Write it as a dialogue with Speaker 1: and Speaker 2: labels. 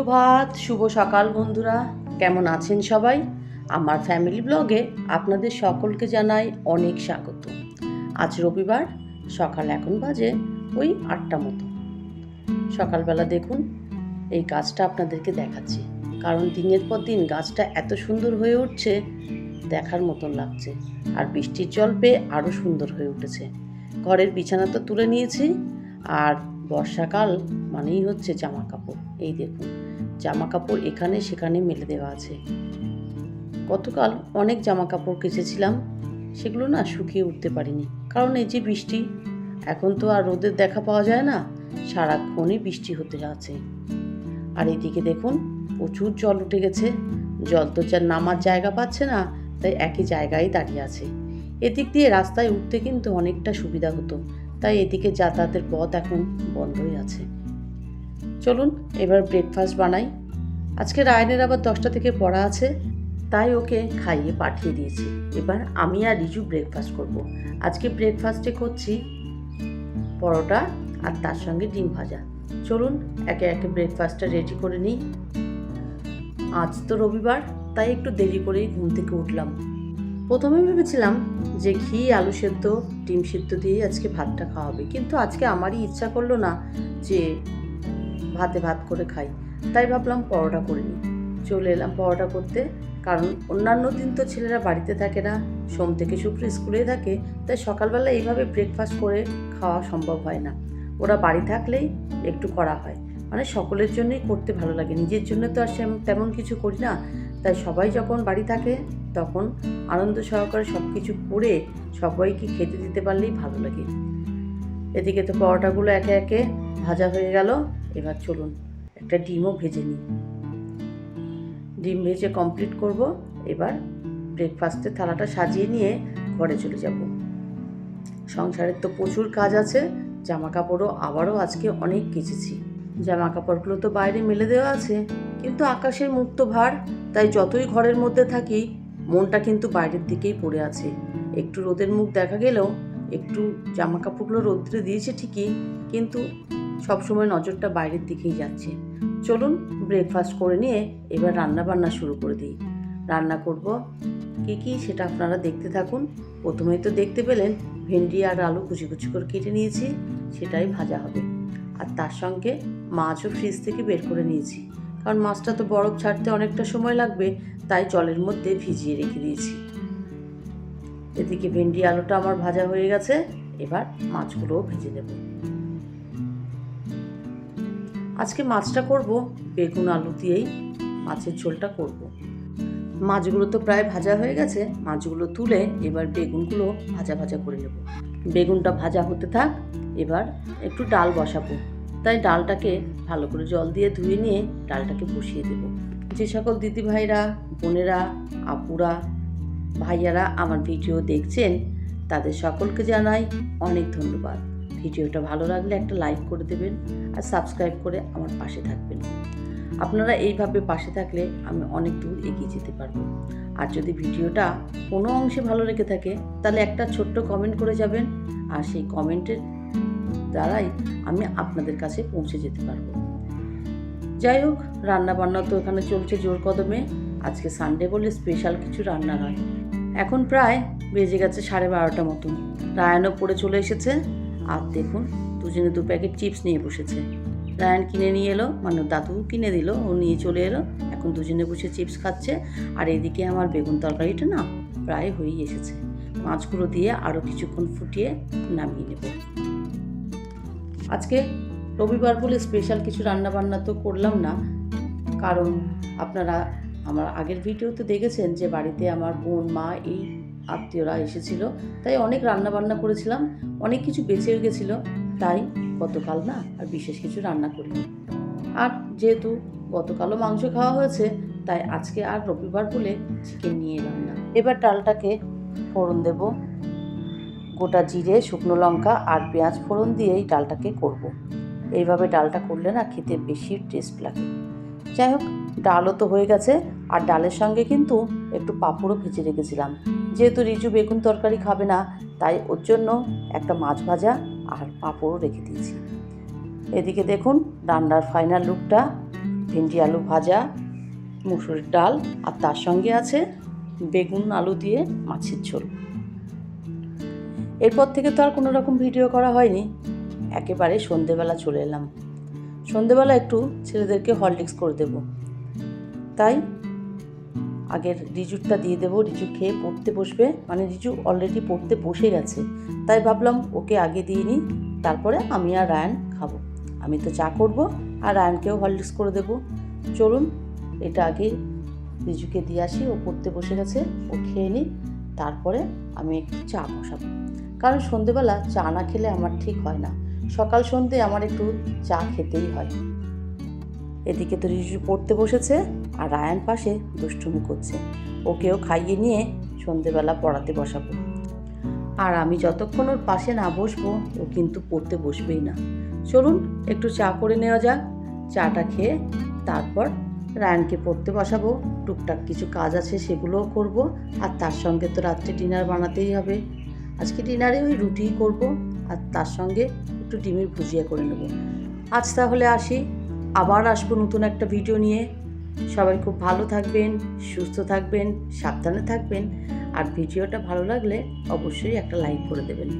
Speaker 1: সুপ্রভাত, শুভ সকাল বন্ধুরা। কেমন আছেন সবাই? আমার ফ্যামিলি ব্লগে আপনাদের সকলকে জানাই অনেক স্বাগত। আজ রবিবার, সকাল এখন বাজে ওই আটটা মতো। সকালবেলা দেখুন, এই গাছটা আপনাদেরকে দেখাচ্ছি। কারণ দিনের পর দিন গাছটা এত সুন্দর হয়ে উঠছে, দেখার মতন লাগছে। আর বৃষ্টির জল পেয়ে আরও সুন্দর হয়ে উঠেছে। ঘরের বিছানা তো তুলে নিয়েছি, আর বর্ষাকাল মানেই হচ্ছে জামা কাপড় এই দেখুন। জামা কাপড় এখানে সেখানে মেলে দেওয়া আছে। গতকাল অনেক জামা কাপড় কেচেছিলাম, সেগুলো না শুকিয়ে উঠতে পারিনি। কারণ এই যে বৃষ্টি, এখন তো আর রোদের দেখা পাওয়া যায় না, সারাক্ষণই বৃষ্টি হতে আছে। আর এদিকে দেখুন, প্রচুর জল উঠে গেছে। জল তো যার নামার জায়গা পাচ্ছে না, তাই একই জায়গায় দাঁড়িয়ে আছে। এদিক দিয়ে রাস্তায় উঠতে কিন্তু অনেকটা সুবিধা হতো, তাই এদিকে যাতায়াতের পথ এখন বন্ধই আছে। চলুন, এবার ব্রেকফাস্ট বানাই। আজকে রায়নের আবার দশটা থেকে পড়া আছে, তাই ওকে খাইয়ে পাঠিয়ে দিয়েছি। এবার আমি আর রিজু ব্রেকফাস্ট করব। আজকে ব্রেকফাস্টে করছি পরোটা আর তার সঙ্গে ডিম ভাজা। চলুন, একে একে ব্রেকফাস্টটা রেডি করে নিই। আজ তো রবিবার, তাই একটু দেরি করেই ঘুম থেকে উঠলাম। প্রথমে ভেবেছিলাম যে ঘি, আলু সেদ্ধ, ডিম সেদ্ধ দিয়ে আজকে ভাতটা খাওয়াবে। কিন্তু আজকে আমারই ইচ্ছা করল না যে ভাতে ভাত করে খাই। তাই ভাবলাম পরোটা করে নিই। চলে এলাম পরোটা করতে। কারণ অন্যান্য দিন তো ছেলেরা বাড়িতে থাকে না, সোম থেকে শুক্র স্কুলেই থাকে, তাই সকালবেলা এইভাবে ব্রেকফাস্ট করে খাওয়া সম্ভব হয় না। ওরা বাড়ি থাকলেই একটু করা হয়। মানে সকলের জন্যই করতে ভালো লাগে। নিজের জন্য তো আর তেমন কিছু করি না। তাই সবাই যখন বাড়ি থাকে, তখন আনন্দ সহকারে সব কিছু করে সবাইকে খেতে দিতে পারলেই ভালো লাগে। এদিকে তো পরোটাগুলো একে একে ভাজা হয়ে গেল। এবার চলুন, একটা ডিমও ভেজে নিই। ডিম ভেজে কমপ্লিট করব, এবার ব্রেকফাস্টের থালাটা সাজিয়ে নিয়ে ঘরে চলে যাব। সংসারের তো প্রচুর কাজ আছে জামা কাপড়ও আবারও আজকে অনেক কেচেছি। জামা কাপড়গুলো তো বাইরে মেলে দেওয়া আছে, কিন্তু আকাশের মুখ তো ভার, তাই যতই ঘরের মধ্যে থাকি, মনটা কিন্তু বাইরের দিকেই পড়ে আছে। একটু রোদের মুখ দেখা গেলেও, একটু জামা কাপড়গুলো রোদ্রে দিয়েছে ঠিকই, কিন্তু সবসময় নজরটা বাইরের দিকেই যাচ্ছে। চলুন ব্রেকফাস্ট করে নিয়ে এবার রান্না বান্না শুরু করে দিই। রান্না করব। কি কি সেটা আপনারা দেখতে থাকুন। প্রথমেই তো দেখতে পেলেন, ভেন্ডি আর আলু কুচি কুচি করে কেটে নিয়েছি, সেটাই ভাজা হবে। আর তার সঙ্গে মাছও ফ্রিজ থেকে বের করে নিয়েছি। কারণ মাছটা তো বরফ ছাড়তে অনেকটা সময় লাগবে, তাই জলের মধ্যে ভিজিয়ে রেখে দিয়েছি। এদিকে ভেন্ডি, আলুটা আমার ভাজা হয়ে গেছে, এবার মাছগুলোও ভেজে দেব আজকে মাছটা করব বেগুন আলু দিয়েই, মাছের ঝোলটা করব। মাছগুলো তো প্রায় ভাজা হয়ে গেছে, মাছগুলো তুলে এবার বেগুনগুলো ভাজা ভাজা করে নেব। বেগুনটা ভাজা হতে থাক, এবার একটু ডাল বসাবো। তাই ডালটাকে ভালো করে জল দিয়ে ধুয়ে নিয়ে ডালটাকে বসিয়ে দেব। যে সকল দিদিভাইরা, বোনেরা, আপুরা, ভাইয়ারা আমার ভিডিও দেখছেন, তাদের সকলকে জানাই অনেক ধন্যবাদ। ভিডিওটা ভালো লাগলে একটা লাইক করে দেবেন আর সাবস্ক্রাইব করে আমার পাশে থাকবেন। আপনারা এইভাবে পাশে থাকলে আমি অনেক দূর এগিয়ে যেতে পারব। আর যদি ভিডিওটা কোনো অংশে ভালো লেগে থাকে, তাহলে একটা ছোট্ট কমেন্ট করে যাবেন আর সেই কমেন্টের দ্বারাই আমি আপনাদের কাছে পৌঁছে যেতে পারব। যাই হোক রান্না বান্না তো এখানে চলছে জোর কদমে। আজকে সানডে বলে স্পেশাল কিছু রান্না নয়। এখন প্রায় বেজে গেছে সাড়ে বারোটা মতন। রায়ানও পড়ে চলে এসেছে। আর দেখুন, দুজনে দু প্যাকেট চিপস নিয়ে বসেছে। রায়ান কিনে নিয়ে এলো মানে দাদু কিনে দিল, ও নিয়ে চলে এলো। এখন দুজনে বসে চিপস খাচ্ছে, আর এদিকে আমার বেগুন তরকারিটা না প্রায় হয়েই এসেছে। মাছগুলো দিয়ে আরও কিছুক্ষণ ফুটিয়ে নামিয়ে নেব। আজকে রবিবার বলে স্পেশাল কিছু রান্না বান্না তো করলাম না, কারণ আপনারা আমার আগের ভিডিওতে দেখেছেন যে বাড়িতে আমার বোন, মা এই আত্মীয়রা এসেছিল, তাই অনেক রান্না বান্না করেছিলাম, অনেক কিছু বেঁচেও গেছিল, তাই গতকাল না আর বিশেষ কিছু রান্না করিনি। আর যেহেতু গতকালও মাংস খাওয়া হয়েছে, তাই আজকে আর রবিবার বলে চিকেন নিয়ে এলাম না। এবার ডালটাকে ফোড়ন দেব। গোটা জিরে, শুকনো লঙ্কা আর পেঁয়াজ ফোড়ন দিয়েই ডালটাকে করব। এইভাবে ডালটা করলে না খেতে বেশি টেস্ট লাগে। যাই হোক, ডালও তো হয়ে গেছে আর ডালের সঙ্গে কিন্তু একটু পাঁপড়ও ভেজে রেখেছিলাম। যেহেতু রিজু বেগুন তরকারি খাবে না, তাই ওর জন্য একটা মাছ ভাজা আর পাঁপড়ও রেখে দিয়েছি। এদিকে দেখুন, রান্নার ফাইনাল লুকটা ভেন্ডি আলু ভাজা, মুসুরির ডাল, আর তার সঙ্গে আছে বেগুন আলু দিয়ে মাছের ঝোল। এরপর থেকে তো আর কোনো রকম ভিডিও করা হয়নি। একেবারে সন্ধেবেলা চলে এলাম। সন্ধেবেলা একটু ছেলেদেরকে হরলিক্স করে দেব। তাই আগের রিজুরটা দিয়ে দেবো। রিজু খেয়ে পড়তে বসবে। মানে রিজু অলরেডি পড়তে বসে গেছে। তাই ভাবলাম ওকে আগে দিয়ে নিই, তারপরে আমি আর রায়ান খাব। আমি তো চা করব আর রায়ানকেও হরলিক্স করে দেবো। চলুন, এটা আগে রিজুকে দিয়ে আসি। ও পড়তে বসে গেছে, ও খেয়ে নিই তারপরে আমি একটু চা বসাবো। কারণ সন্ধেবেলা চা না খেলে আমার ঠিক হয় না। সকাল সন্ধে আমার একটু চা খেতেই হয়। এদিকে তো রিজু পড়তে বসেছে আর রায়ান পাশে দুষ্টুমি করছে। ওকেও খাইয়ে নিয়ে সন্ধেবেলা পড়াতে বসাবো। আর আমি যতক্ষণ ওর পাশে না বসবো, ও কিন্তু পড়তে বসবেই না। চলুন, একটু চা করে নেওয়া যাক। চাটা খেয়ে তারপর রায়ানকে পড়তে বসাবো। টুকটাক কিছু কাজ আছে, সেগুলোও করব। আর তার সঙ্গে তো রাত্রে ডিনার বানাতেই হবে। আজকে ডিনারে ওই রুটিই করব। আর তার সঙ্গে একটু ডিমের ভুজিয়া করে নেব। আজ তাহলে আসি। আবার আসব নতুন একটা ভিডিও নিয়ে। সবাই খুব ভালো থাকবেন, সুস্থ থাকবেন, সাবধানে থাকবেন। আর ভিডিওটা ভালো লাগলে অবশ্যই একটা লাইক করে দেবেন।